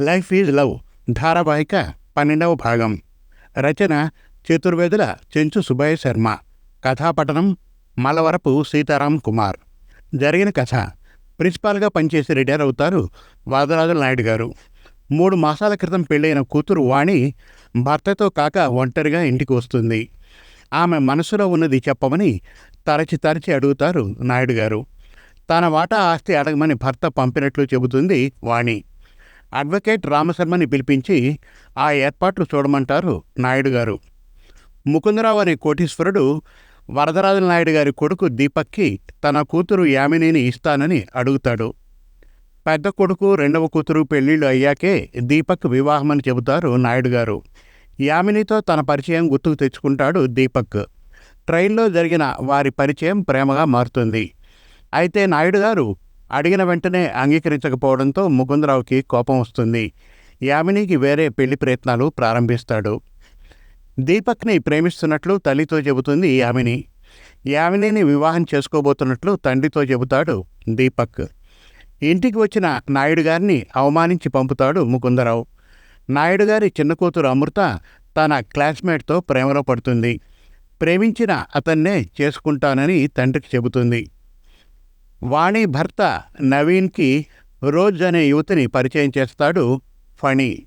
Life is love ధారావాహిక పన్నెండవ భాగం. రచన చతుర్వేదుల చెంచు సుబ్బయ్య శర్మ. కథాపఠనం మలవరపు సీతారాం కుమార్. జరిగిన కథ ప్రిన్సిపాల్గా పనిచేసి రిటైర్ అవుతారు వాదరాజు నాయుడు గారు. మూడు మాసాల క్రితం పెళ్ళైన కూతురు వాణి భర్తతో కాక ఒంటరిగా ఇంటికి వస్తుంది. ఆమె మనసులో ఉన్నది చెప్పమని తరచి తరచి అడుగుతారు నాయుడు గారు. తన వాటా ఆస్తి అడగమని భర్త పంపినట్లు చెబుతుంది వాణి. అడ్వకేట్ రామశర్మని పిలిపించి ఆ ఏర్పాట్లు చూడమంటారు నాయుడు గారు. ముకుందరావు అనే కోటీశ్వరుడు వరదరాజుల నాయుడు గారి కొడుకు దీపక్కి తన కూతురు యామినిని ఇస్తానని అడుగుతాడు. పెద్ద కొడుకు రెండవ కూతురు పెళ్ళిళ్ళు అయ్యాకే దీపక్ వివాహమని చెబుతారు నాయుడు గారు. యామినితో తన పరిచయం గుర్తుకు తెచ్చుకుంటాడు దీపక్. ట్రైన్లో జరిగిన వారి పరిచయం ప్రేమగా మారుతుంది. అయితే నాయుడు గారు అడిగిన వెంటనే అంగీకరించకపోవడంతో ముకుందరావుకి కోపం వస్తుంది. యామినికి వేరే పెళ్ళి ప్రయత్నాలు ప్రారంభిస్తాడు. దీపక్ని ప్రేమిస్తున్నట్లు తల్లితో చెబుతుంది యామిని. యామినిని వివాహం చేసుకోబోతున్నట్లు తండ్రితో చెబుతాడు దీపక్. ఇంటికి వచ్చిన నాయుడు గారిని అవమానించి పంపుతాడు ముకుందరావు. నాయుడు గారి చిన్న కూతురు అమృత తన క్లాస్మేట్తో ప్రేమలో పడుతుంది. ప్రేమించిన అతన్నే చేసుకుంటానని తండ్రికి చెబుతుంది. వాణి భర్త నవీన్కి రోజ్ అనే యువతిని పరిచయం చేస్తాడు ఫణి.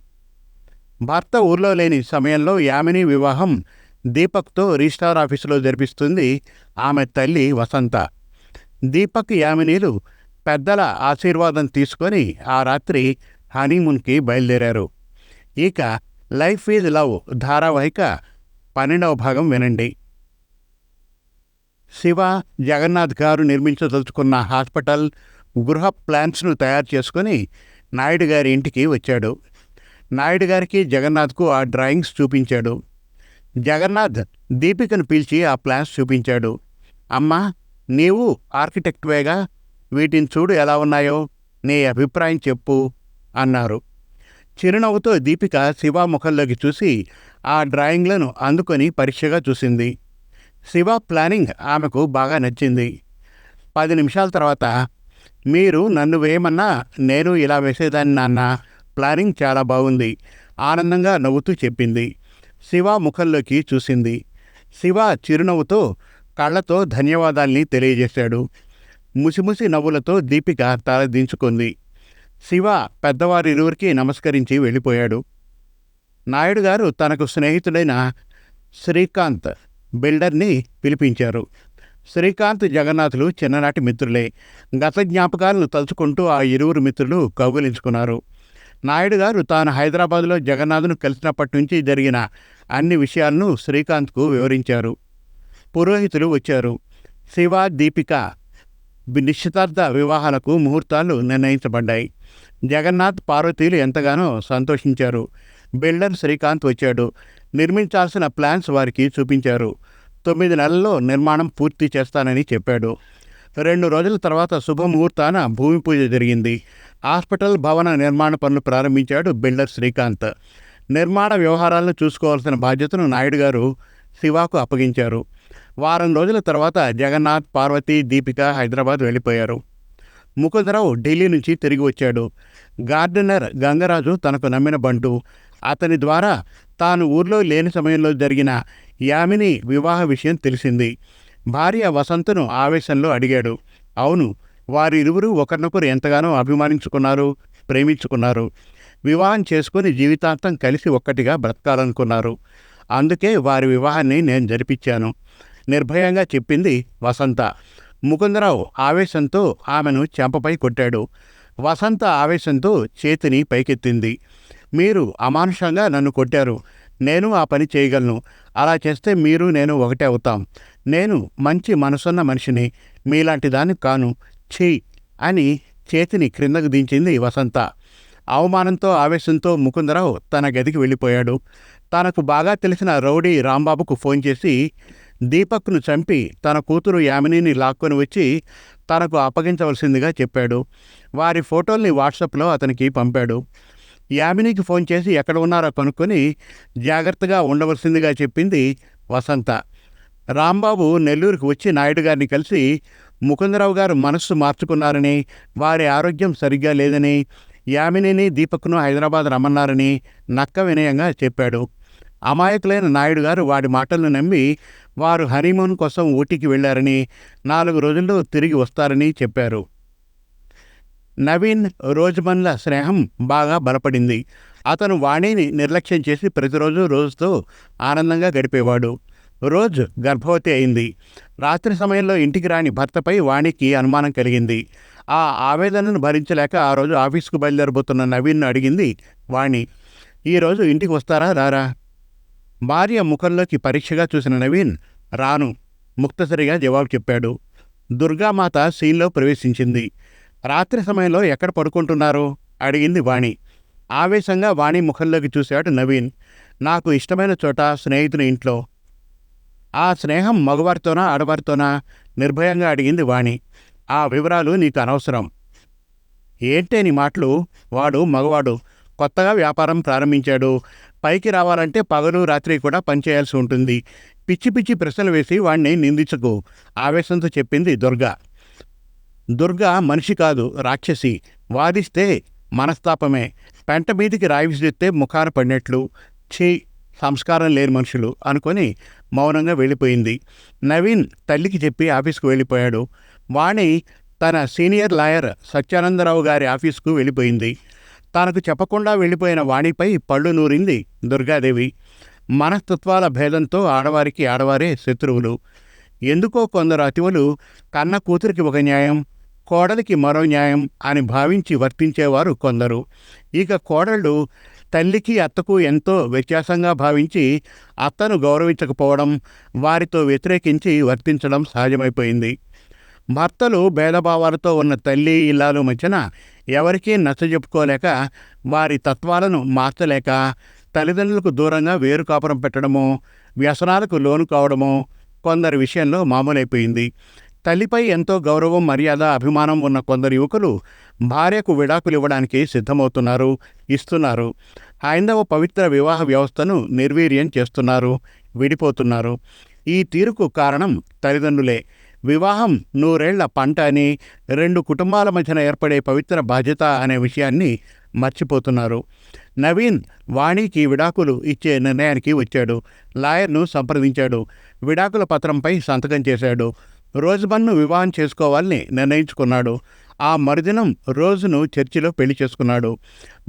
భర్త ఊర్లో లేని సమయంలో యామిని వివాహం దీపక్తో రిజిస్టార్ ఆఫీసులో జరిపిస్తుంది ఆమె తల్లి వసంత. దీపక్ యామినీలు పెద్దల ఆశీర్వాదం తీసుకొని ఆ రాత్రి హనీమూన్కి బయలుదేరారు. ఇక లైఫ్ ఈజ్ లవ్ ధారావాహిక పన్నెండవ భాగం వినండి. శివ జగన్నాథ్ గారు నిర్మించదలుచుకున్న హాస్పిటల్ గృహ ప్లాన్స్ను తయారు చేసుకొని నాయుడు గారి ఇంటికి వచ్చాడు. నాయుడు గారికి జగన్నాథ్కు ఆ డ్రాయింగ్స్ చూపించాడు. జగన్నాథ్ దీపికను పిలిచి ఆ ప్లాన్స్ చూపించాడు. అమ్మా నీవు ఆర్కిటెక్ట్వేగా వీటిని చూడు ఎలా ఉన్నాయో నీ అభిప్రాయం చెప్పు అన్నారు. చిరునవ్వుతో దీపిక శివ ముఖంలోకి చూసి ఆ డ్రాయింగ్లను అందుకొని పరీక్షగా చూసింది. శివ ప్లానింగ్ ఆమెకు బాగా నచ్చింది. పది నిమిషాల తర్వాత మీరు నన్ను వేయమన్నా నేను ఇలా వేసేదాన్ని నాన్న. ప్లానింగ్ చాలా బాగుంది. ఆనందంగా నవ్వుతూ చెప్పింది. శివ ముఖంలోకి చూసింది. శివ చిరునవ్వుతో కళ్ళతో ధన్యవాదాల్ని తెలియజేశాడు. ముసిముసి నవ్వులతో దీపిక తలదించుకుంది. శివ పెద్దవారిరువురికి నమస్కరించి వెళ్ళిపోయాడు. నాయుడు గారు తనకు స్నేహితుడైన శ్రీకాంత్ బిల్డర్ని పిలిపించారు. శ్రీకాంత్ జగన్నాథులు చిన్ననాటి మిత్రులే. గత జ్ఞాపకాలను తలుచుకుంటూ ఆ ఇరువురు మిత్రులు కౌగులించుకున్నారు. నాయుడు గారు తాను హైదరాబాదులో జగన్నాథ్ను కలిసినప్పటి నుంచి జరిగిన అన్ని విషయాలను శ్రీకాంత్కు వివరించారు. పురోహితులు వచ్చారు. శివ దీపిక నిశ్చితార్థ వివాహాలకు ముహూర్తాలు నిర్ణయించబడ్డాయి. జగన్నాథ్ పార్వతీలు ఎంతగానో సంతోషించారు. బిల్డర్ శ్రీకాంత్ వచ్చాడు. నిర్మించాల్సిన ప్లాన్స్ వారికి చూపించారు. తొమ్మిది నెలల్లో నిర్మాణం పూర్తి చేస్తానని చెప్పాడు. రెండు రోజుల తర్వాత శుభముహూర్తాన భూమి పూజ జరిగింది. హాస్పిటల్ భవన నిర్మాణ పనులు ప్రారంభించాడు బిల్డర్ శ్రీకాంత్. నిర్మాణ వ్యవహారాలను చూసుకోవాల్సిన బాధ్యతను నాయుడు గారు శివాకు అప్పగించారు. వారం రోజుల తర్వాత జగన్నాథ్ పార్వతి దీపిక హైదరాబాద్ వెళ్ళిపోయారు. ముకుందరావు ఢిల్లీ నుంచి తిరిగి వచ్చాడు. గార్డెనర్ గంగరాజు తనకు నమ్మిన బంటు అతని ద్వారా తాను ఊర్లో లేని సమయంలో జరిగిన యామిని వివాహ విషయం తెలిసింది. భార్య వసంతను ఆవేశంలో అడిగాడు. అవును వారిరువురు ఒకరినొకరు ఎంతగానో అభిమానించుకున్నారు ప్రేమించుకున్నారు. వివాహం చేసుకుని జీవితాంతం కలిసి ఒక్కటిగా బ్రతకాలనుకున్నారు. అందుకే వారి వివాహాన్ని నేను జరిపించాను. నిర్భయంగా చెప్పింది వసంత. ముకుందరావు ఆవేశంతో ఆమెను చెంపపై కొట్టాడు. వసంత ఆవేశంతో చేతిని పైకెత్తింది. మీరు అమానుషంగా నన్ను కొట్టారు. నేను ఆ పని చేయగలను. అలా చేస్తే మీరు నేను ఒకటే అవుతాం. నేను మంచి మనసున్న మనిషిని మీలాంటి దాన్ని కాను. ఛీ! అని చేతిని క్రిందకు దించింది వసంత. అవమానంతో ఆవేశంతో ముకుందరావు తన గదికి వెళ్ళిపోయాడు. తనకు బాగా తెలిసిన రౌడీ రాంబాబుకు ఫోన్ చేసి దీపక్ను చంపి తన కూతురు యామినిని లాక్కొని వచ్చి తనకు అప్పగించవలసిందిగా చెప్పాడు. వారి ఫోటోల్ని వాట్సాప్లో అతనికి పంపాడు. యామినికి ఫోన్ చేసి ఎక్కడ ఉన్నారో కనుక్కొని జాగ్రత్తగా ఉండవలసిందిగా చెప్పింది వసంత. రాంబాబు నెల్లూరుకు వచ్చి నాయుడు గారిని కలిసి ముకుందరావు గారు మనస్సు మార్చుకున్నారని వారి ఆరోగ్యం సరిగ్గా లేదని యామినిని దీపక్ను హైదరాబాద్ రమ్మన్నారని నక్క వినయంగా చెప్పాడు. అమాయకులైన నాయుడు గారు వాడి మాటలను నమ్మి వారు హనీమూన్ కోసం ఊటీకి వెళ్ళారని నాలుగు రోజుల్లో తిరిగి వస్తారని చెప్పారు. నవీన్ రోజుమన్ల స్నేహం బాగా బలపడింది. అతను వాణిని నిర్లక్ష్యం చేసి ప్రతిరోజు రోజుతో ఆనందంగా గడిపేవాడు. రోజ్ గర్భవతి అయింది. రాత్రి సమయంలో ఇంటికి రాని భర్తపై వాణికి అనుమానం కలిగింది. ఆ ఆవేదనను భరించలేక ఆ రోజు ఆఫీస్కు బయలుదేరబోతున్న నవీన్ను అడిగింది వాణి. ఈరోజు ఇంటికి వస్తారా రారా? భార్య ముఖంలోకి పరీక్షగా చూసిన నవీన్ రాను ముక్తసరిగా జవాబు చెప్పాడు. దుర్గామాత సీన్లో ప్రవేశించింది. రాత్రి సమయంలో ఎక్కడ పడుకుంటున్నారు? అడిగింది వాణి. ఆవేశంగా వాణి ముఖంలోకి చూశాడు నవీన్. నాకు ఇష్టమైన చోట స్నేహితుని ఇంట్లో. ఆ స్నేహం మగవారితోనా ఆడవారితోనా? నిర్భయంగా అడిగింది వాణి. ఆ వివరాలు నీకు అనవసరం. ఏంటే నీ మాటలు? వాడు మగవాడు. కొత్తగా వ్యాపారం ప్రారంభించాడు. పైకి రావాలంటే పగలు రాత్రి కూడా పనిచేయాల్సి ఉంటుంది. పిచ్చి పిచ్చి ప్రశ్నలు వేసి వాణ్ణి నిందించకు. ఆవేశంతో చెప్పింది దుర్గా. దుర్గా మనిషి కాదు రాక్షసి. వాదిస్తే మనస్తాపమే. పెంట మీదికి రాయి విసిరిస్తే ముఖాన పడినట్లు ఛీ సంస్కారం లేని మనుషులు అనుకొని మౌనంగా వెళ్ళిపోయింది. నవీన్ తల్లికి చెప్పి ఆఫీస్కు వెళ్ళిపోయాడు. వాణి తన సీనియర్ లాయర్ సత్యానందరావు గారి ఆఫీస్కు వెళ్ళిపోయింది. తనకు చెప్పకుండా వెళ్ళిపోయిన వాణిపై పళ్ళు నూరింది దుర్గాదేవి. మనస్తత్వాల భేదంతో ఆడవారికి ఆడవారే శత్రువులు. ఎందుకో కొందరు అతివులు కన్న కూతురికి ఒక న్యాయం కోడలికి మరో న్యాయం అని భావించి వర్తించేవారు కొందరు. ఇక కోడళ్ళు తల్లికి అత్తకు ఎంతో వ్యత్యాసంగా భావించి అత్తను గౌరవించకపోవడం వారితో వ్యతిరేకించి వర్తించడం సహజమైపోయింది. భర్తలు భేదభావాలతో ఉన్న తల్లి ఇల్లాలు మధ్యన ఎవరికీ నచ్చజెప్పుకోలేక వారి తత్వాలను మార్చలేక తల్లిదండ్రులకు దూరంగా వేరు కాపురం పెట్టడము వ్యసనాలకు లోను కావడమో కొందరి విషయంలో మామూలైపోయింది. తల్లిపై ఎంతో గౌరవం మర్యాద అభిమానం ఉన్న కొందరు యువకులు భార్యకు విడాకులు ఇవ్వడానికి సిద్ధమవుతున్నారు ఇస్తున్నారు. హైందవ పవిత్ర వివాహ వ్యవస్థను నిర్వీర్యం చేస్తున్నారు విడిపోతున్నారు. ఈ తీరుకు కారణం తల్లిదండ్రులే. వివాహం నూరేళ్ళ పంట అని రెండు కుటుంబాల మధ్యన ఏర్పడే పవిత్ర బాధ్యత అనే విషయాన్ని మర్చిపోతున్నారు. నవీన్ వాణికి విడాకులు ఇచ్చే నిర్ణయానికి వచ్చాడు. లాయర్ను సంప్రదించాడు. విడాకుల పత్రంపై సంతకం చేశాడు. రోజుబన్ను వివాహం చేసుకోవాలని నిర్ణయించుకున్నాడు. ఆ మరుదినం రోజును చర్చిలో పెళ్ళి చేసుకున్నాడు.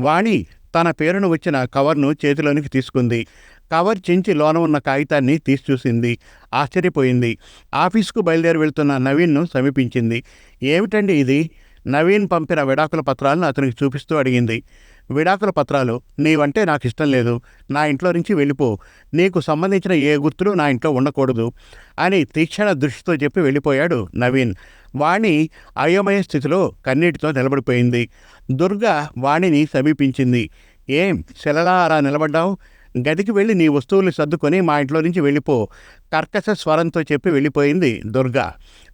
వాణి తన పేరును వచ్చిన కవర్ను చేతిలోనికి తీసుకుంది. కవర్ చించి లోన ఉన్న కాగితాన్ని తీసి చూసింది ఆశ్చర్యపోయింది. ఆఫీస్కు బయలుదేరి వెళ్తున్న నవీన్ను సమీపించింది. ఏమిటండి ఇది? నవీన్ పంపిన విడాకుల పత్రాలను అతనికి చూపిస్తూ అడిగింది. విడాకుల పత్రాలు నీవంటే నాకు ఇష్టం లేదు నా ఇంట్లో నుంచి వెళ్ళిపో నీకు సంబంధించిన ఏ గుర్తులు నా ఇంట్లో ఉండకూడదు అని తీక్షణ దృష్టితో చెప్పి వెళ్ళిపోయాడు నవీన్. వాణి అయోమయ స్థితిలో కన్నీటితో నిలబడిపోయింది. దుర్గ వాణిని సమీపించింది. ఏం శిలలారా నిలబడ్డావు? గదికి వెళ్ళి నీ వస్తువులు సర్దుకొని మా ఇంట్లో నుంచి వెళ్ళిపో కర్కశ స్వరంతో చెప్పి వెళ్ళిపోయింది దుర్గా.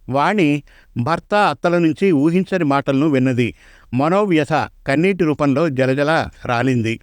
వాణి భర్త అత్తల నుంచి ఊహించని మాటలను విన్నది. మనోవ్యథ కన్నీటి రూపంలో జలజల రాలింది.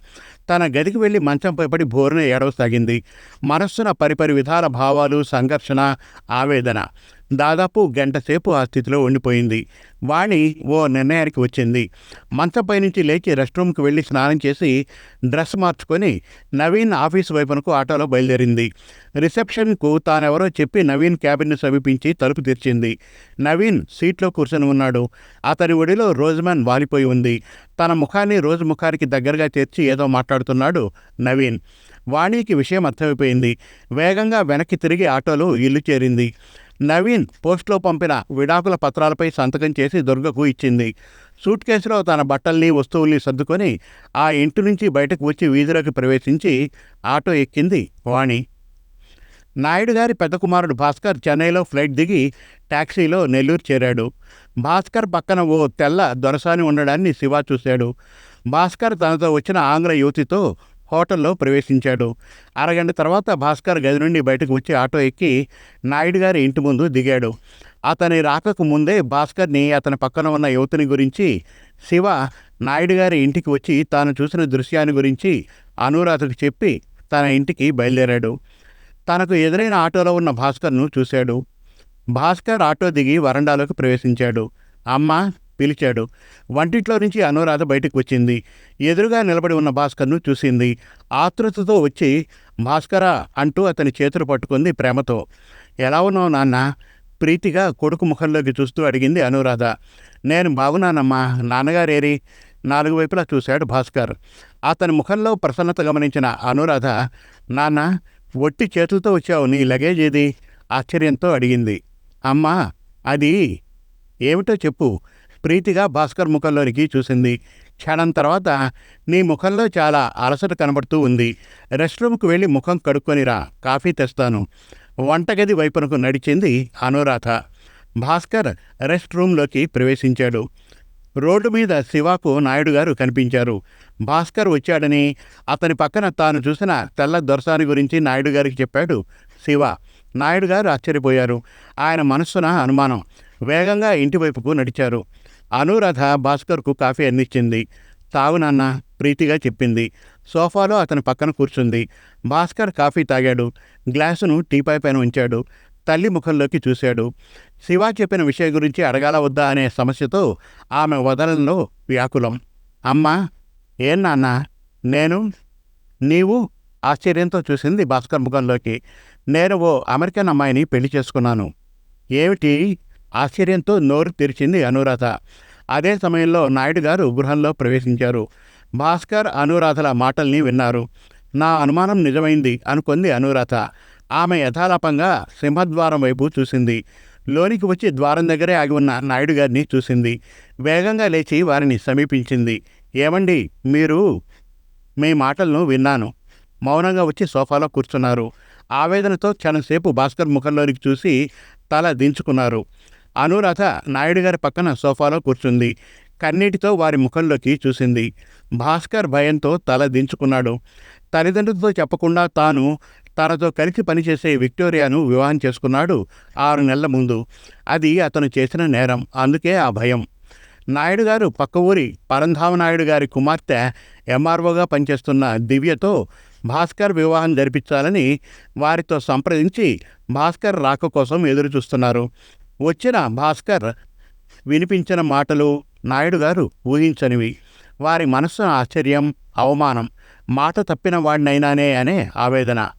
తన గదికి వెళ్ళి మంచంపై పడి బోరున ఏడవసాగింది. మనస్సున పరిపరి విధాల భావాలు సంఘర్షణ ఆవేదన. దాదాపు గంట సేపు ఆ స్థితిలో ఉండిపోయింది. వాణి ఓ నిర్ణయానికి వచ్చింది. మంచంపై నుంచి లేచి రెస్ట్ రూమ్కి వెళ్ళి స్నానం చేసి డ్రెస్ మార్చుకొని నవీన్ ఆఫీస్ వైపునకు ఆటోలో బయలుదేరింది. రిసెప్షన్కు తానెవరో చెప్పి నవీన్ క్యాబిన్ను సమీపించి తలుపు తెరిచింది. నవీన్ సీట్లో కూర్చొని ఉన్నాడు. అతని ఒడిలో రోజుమన్ వాలిపోయి ఉంది. తన ముఖాన్ని రోజు ముఖానికి దగ్గరగా తెచ్చి ఏదో మాట్లాడుతున్నాడు నవీన్. వాణికి విషయం అర్థమైపోయింది. వేగంగా వెనక్కి తిరిగి ఆటోలో ఇల్లు చేరింది. నవీన్ పోస్ట్లో పంపిన విడాకుల పత్రాలపై సంతకం చేసి దుర్గకు ఇచ్చింది. సూట్ కేసులో తన బట్టల్ని వస్తువుల్ని సర్దుకొని ఆ ఇంటి నుంచి బయటకు వచ్చి వీధిలోకి ప్రవేశించి ఆటో ఎక్కింది వాణి. నాయుడు గారి పెద్ద కుమారుడు భాస్కర్ చెన్నైలో ఫ్లైట్ దిగి టాక్సీలో నెల్లూరు చేరాడు. భాస్కర్ పక్కన ఓ తెల్ల దొరసాని ఉండడాన్ని శివ చూశాడు. భాస్కర్ తనతో వచ్చిన ఆంగ్ల యువతితో హోటల్లో ప్రవేశించాడు. అరగంట తర్వాత భాస్కర్ గది నుండి బయటకు వచ్చి ఆటో ఎక్కి నాయుడు గారి ఇంటి ముందు దిగాడు. అతని రాకకు ముందే భాస్కర్ని అతని పక్కన ఉన్న యువతిని గురించి శివ నాయుడు గారి ఇంటికి వచ్చి తాను చూసిన దృశ్యాన్ని గురించి అనురాధకు చెప్పి తన ఇంటికి బయలుదేరాడు. తనకు ఎదురైన ఆటోలో ఉన్న భాస్కర్ను చూశాడు. భాస్కర్ ఆటో దిగి వరండాలోకి ప్రవేశించాడు. అమ్మ పిలిచాడు. వంటింట్లో నుంచి అనురాధ బయటకు వచ్చింది. ఎదురుగా నిలబడి ఉన్న భాస్కర్ను చూసింది. ఆతృతతో వచ్చి భాస్కరా అంటూ అతని చేతులు పట్టుకుంది ప్రేమతో. ఎలా ఉన్నావు నాన్న? ప్రీతిగా కొడుకు ముఖంలోకి చూస్తూ అడిగింది అనురాధ. నేను బాగున్నానమ్మా. నాన్నగారేరి? నాలుగు వైపులా చూశాడు భాస్కర్. అతని ముఖంలో ప్రసన్నత గమనించిన అనురాధ నాన్న ఒట్టి చేతులతో వచ్చావు. నీ లగేజ్ ఏది? ఆశ్చర్యంతో అడిగింది. అమ్మా అది ఏమిటో చెప్పు. ప్రీతిగా భాస్కర్ ముఖంలోనికి చూసింది. క్షణం తర్వాత నీ ముఖంలో చాలా అలసట కనబడుతూ ఉంది. రెస్ట్ రూమ్కి వెళ్ళి ముఖం కడుక్కొనిరా కాఫీ తెస్తాను. వంటగది వైపునకు నడిచింది అనురాధ. భాస్కర్ రెస్ట్ రూమ్లోకి ప్రవేశించాడు. రోడ్డు మీద శివాకు నాయుడు గారు కనిపించారు. భాస్కర్ వచ్చాడని అతని పక్కన తాను చూసిన తెల్ల దొరసాని గురించి నాయుడు గారికి చెప్పాడు శివ. నాయుడు గారు ఆశ్చర్యపోయారు. ఆయన మనస్సున అనుమానం. వేగంగా ఇంటివైపుకు నడిచారు. అనురాధ భాస్కర్కు కాఫీ అందించింది. తాగు నాన్న ప్రీతిగా చెప్పింది. సోఫాలో అతని పక్కన కూర్చుంది. భాస్కర్ కాఫీ తాగాడు. గ్లాసును టీపాయ్ పైన ఉంచాడు. తల్లి ముఖంలోకి చూశాడు. శివ చెప్పిన విషయం గురించి అడగాల వద్దా అనే సమస్యతో ఆమె వదలంలో వ్యాకులం. అమ్మా ఏం నాన్న? నేను నీవు ఆశ్చర్యంతో చూసింది భాస్కర్ ముఖంలోకి. నేను ఓ అమెరికన్ అమ్మాయిని పెళ్ళి చేసుకున్నాను. ఏమిటి? ఆశ్చర్యంతో నోరు తెరిచింది అనురాధ. అదే సమయంలో నాయుడు గారు గృహంలో ప్రవేశించారు. భాస్కర్ అనురాధల మాటల్ని విన్నారు. నా అనుమానం నిజమైంది అనుకుంది అనురాధ. ఆమె యథాలాపంగా సింహద్వారం వైపు చూసింది. లోనికి వచ్చి ద్వారం దగ్గరే ఆగి ఉన్న నాయుడు గారిని చూసింది. వేగంగా లేచి వారిని సమీపించింది. ఏమండి మీరు? మీ మాటలను విన్నాను. మౌనంగా వచ్చి సోఫాలో కూర్చున్నారు. ఆవేదనతో క్షణంసేపు భాస్కర్ ముఖంలోనికి చూసి తల దించుకున్నారు. అనురాధ నాయుడు గారి పక్కన సోఫాలో కూర్చుంది. కన్నీటితో వారి ముఖంలోకి చూసింది. భాస్కర్ భయంతో తల దించుకున్నాడు. తల్లిదండ్రులతో చెప్పకుండా తాను తనతో కలిసి పనిచేసే విక్టోరియాను వివాహం చేసుకున్నాడు ఆరు నెలల ముందు. అది అతను చేసిన నేరం. అందుకే ఆ భయం. నాయుడు గారు పక్క ఊరి పరంధామ నాయుడు గారి కుమార్తె ఎంఆర్ఓగా పనిచేస్తున్న దివ్యతో భాస్కర్ వివాహం జరిపించాలని వారితో సంప్రదించి భాస్కర్ రాక కోసం ఎదురు చూస్తున్నారు వచ్చిన భాస్కర్ వినిపించిన మాటలు నాయుడు గారు ఊహించనివి. వారి మనస్సు ఆశ్చర్యం అవమానం మాట తప్పిన వాడినైనానే అనే ఆవేదన.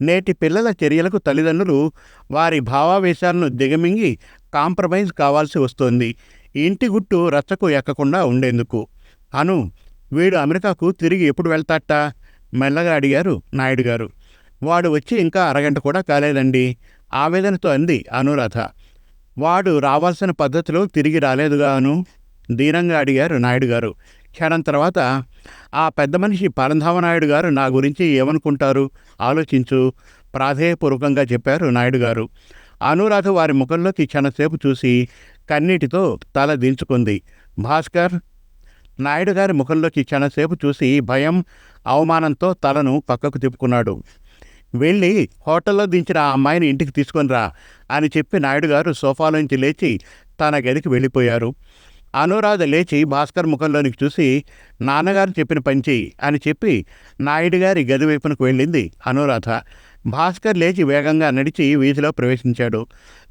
నేటి పిల్లల చర్యలకు తల్లిదండ్రులు వారి భావావేశాలను దిగమింగి కాంప్రమైజ్ కావాల్సి వస్తోంది. ఇంటి గుట్టు రచ్చకు ఎక్కకుండా ఉండేందుకు. అను వీడు అమెరికాకు తిరిగి ఎప్పుడు వెళ్తాట? మెల్లగా అడిగారు నాయుడు గారు వాడు వచ్చి ఇంకా అరగంట కూడా కాలేదండి. ఆవేదనతో అంది అనురాధ. వాడు రావాల్సిన పద్ధతిలో తిరిగి రాలేదుగాను దీనంగా అడిగారు నాయుడు గారు. క్షణం తర్వాత ఆ పెద్ద మనిషి పరంధామనాయుడు గారు నా గురించి ఏమనుకుంటారు? ఆలోచించు ప్రాధేయపూర్వకంగా చెప్పారు నాయుడు గారు. అనురాధ వారి ముఖంలోకి క్షణసేపు చూసి కన్నీటితో తల దించుకుంది. భాస్కర్ నాయుడు గారి ముఖంలోకి క్షణసేపు చూసి భయం అవమానంతో తలను పక్కకు తిప్పుకున్నాడు. వెళ్ళి హోటల్లో దించిన ఆ అమ్మాయిని ఇంటికి తీసుకొని రా అని చెప్పి నాయుడు గారు సోఫాలోంచి లేచి తన గదికి వెళ్ళిపోయారు. అనురాధ లేచి భాస్కర్ ముఖంలోనికి చూసి నాన్నగారు చెప్పిన పంచి అని చెప్పి నాయుడు గారి గది వైపునకు వెళ్ళింది అనురాధ. భాస్కర్ లేచి వేగంగా నడిచి వీధిలో ప్రవేశించాడు.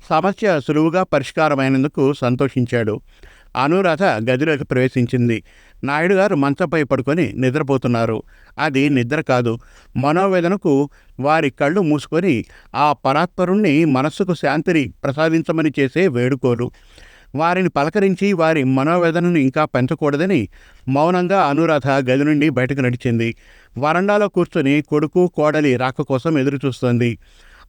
సమస్య సులువుగా పరిష్కారమైనందుకు సంతోషించాడు. అనురాధ గదిలోకి ప్రవేశించింది. నాయుడు గారు మంచంపై పడుకొని నిద్రపోతున్నారు. అది నిద్ర కాదు. మనోవేదనకు వారి కళ్ళు మూసుకొని ఆ పరాత్పరుణ్ణి మనస్సుకు శాంతిని ప్రసాదించమని చేసే వేడుకోలు. వారిని పలకరించి వారి మనోవేదనను ఇంకా పెంచకూడదని మౌనంగా అనురాధ గది నుండి బయటకు నడిచింది. వరండాలో కూర్చొని కొడుకు కోడలి రాక కోసం ఎదురుచూస్తోంది.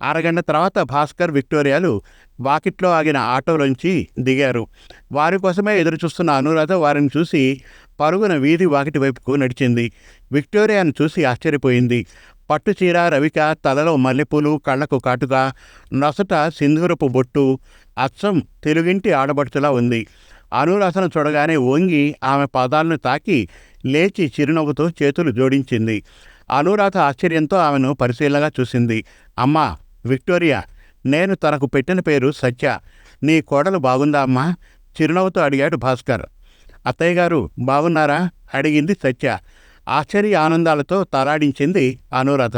అరగంట తర్వాత భాస్కర్ విక్టోరియాలు వాకిట్లో ఆగిన ఆటోలోంచి దిగారు. వారి కోసమే ఎదురు చూస్తున్న అనురాధ వారిని చూసి పరుగున వీధి వాకిటి వైపుకు నడిచింది. విక్టోరియాను చూసి ఆశ్చర్యపోయింది. పట్టు చీర రవిక తలలో మల్లెపూలు కళ్ళకు కాటుగా నొసట సింధూరపు బొట్టు అచ్చం తెలుగింటి ఆడబడుచులా ఉంది. అనురాధను చూడగానే వంగి ఆమె పాదాలను తాకి లేచి చిరునవ్వుతో చేతులు జోడించింది. అనురాధ ఆశ్చర్యంతో ఆమెను పరిశీలనగా చూసింది. అమ్మా విక్టోరియా నేను తనకు పెట్టిన పేరు సత్య. నీ కోడలు బాగుందా అమ్మా? చిరునవ్వుతో అడిగాడు భాస్కర్. అత్తయ్య గారు బాగున్నారా? అడిగింది సత్య. ఆశ్చర్య ఆనందాలతో తరాడించింది అనురాధ.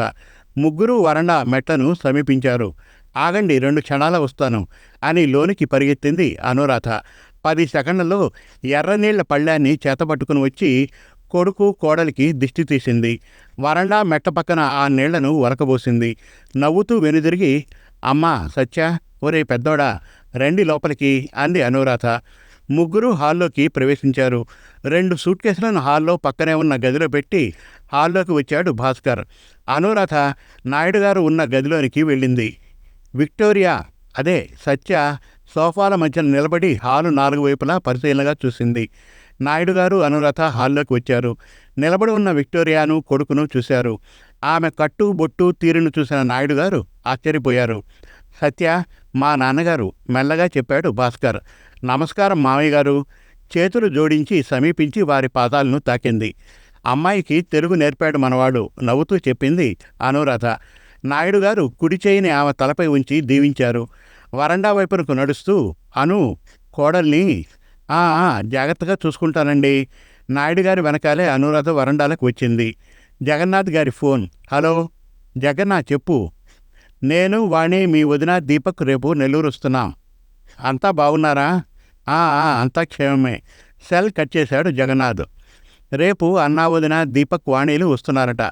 ముగ్గురు వరండా మెట్లను సమీపించారు. ఆగండి రెండు క్షణాల వస్తాను అని లోనికి పరిగెత్తింది అనురాధ. పది సెకండ్లలో ఎర్రనీళ్ళ పళ్ళాన్ని చేతపట్టుకుని వచ్చి కొడుకు కోడలికి దిష్టి తీసింది. వరండా మెట్ట పక్కన ఆ నీళ్ళను వరకబోసింది. నవ్వుతూ వెనుదిరిగి అమ్మా సత్య ఒరే పెద్దోడా రండి లోపలికి అంది అనురాధ. ముగ్గురు హాల్లోకి ప్రవేశించారు. రెండు సూట్ కేసులను హాల్లో పక్కనే ఉన్న గదిలో పెట్టి హాల్లోకి వచ్చాడు భాస్కర్. అనురాధ నాయుడు గారు ఉన్న గదిలోనికి వెళ్ళింది. విక్టోరియా అదే సత్య సోఫాల మధ్య నిలబడి హాలు నాలుగు వైపులా పరిశీలనగా చూసింది. నాయుడు గారు అనురాధ హాల్లోకి వచ్చారు. నిలబడి ఉన్న విక్టోరియాను కొడుకును చూశారు. ఆమె కట్టు బొట్టు తీరును చూసిన నాయుడు గారు ఆశ్చర్యపోయారు. సత్య మా నాన్నగారు మెల్లగా చెప్పాడు భాస్కర్. నమస్కారం మామయ్య గారు. చేతులు జోడించి సమీపించి వారి పాదాలను తాకింది. అమ్మాయికి తెలుగు నేర్పాడు మనవాడు నవ్వుతూ చెప్పింది అనురాధ. నాయుడు గారు కుడి చేయిని ఆమె తలపై ఉంచి దీవించారు. వరండా వైపునకు నడుస్తూ అను కోడల్ని జాగ్రత్తగా చూసుకుంటానండి. నాయుడు గారి వెనకాలే అనురాధ వరండాలకు వచ్చింది. జగన్నాథ్ గారి ఫోన్. హలో జగన్నాథ్ చెప్పు. నేను వాణి మీ వదిన దీపక్ రేపు నెల్లూరు వస్తున్నాం. అంతా బాగున్నారా? అంతా క్షేమమే. సెల్ కట్ చేశాడు జగన్నాథ్. రేపు అన్నా వదిన దీపక్ వాణిలు వస్తున్నారట.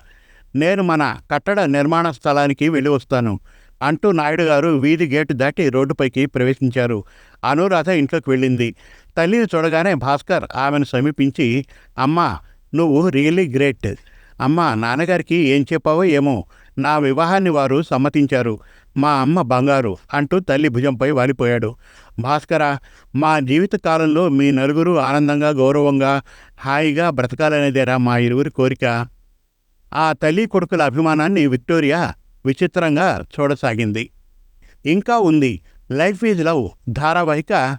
నేను మన కట్టడ నిర్మాణ స్థలానికి వెళ్ళి వస్తాను అంటూ నాయుడు గారు వీధి గేటు దాటి రోడ్డుపైకి ప్రవేశించారు. అనురాధ ఇంట్లోకి వెళ్ళింది. తల్లిని చూడగానే భాస్కర్ ఆమెను సమీపించి అమ్మ నువ్వు రియల్లీ గ్రేట్. అమ్మా నాన్నగారికి ఏం చెప్పావో ఏమో. నా వివాహాన్ని వారు సమ్మతించారు. మా అమ్మ బంగారు అంటూ తల్లి భుజంపై వాలిపోయాడు. భాస్కర మా జీవిత కాలంలో మీ నలుగురు ఆనందంగా గౌరవంగా హాయిగా బ్రతకాలనేదేరా మా ఇరువురి కోరిక? ఆ తల్లి కొడుకుల అభిమానాన్ని విక్టోరియా విచిత్రంగా చూడసాగింది. ఇంకా ఉంది. Life is love. ధారావాహిక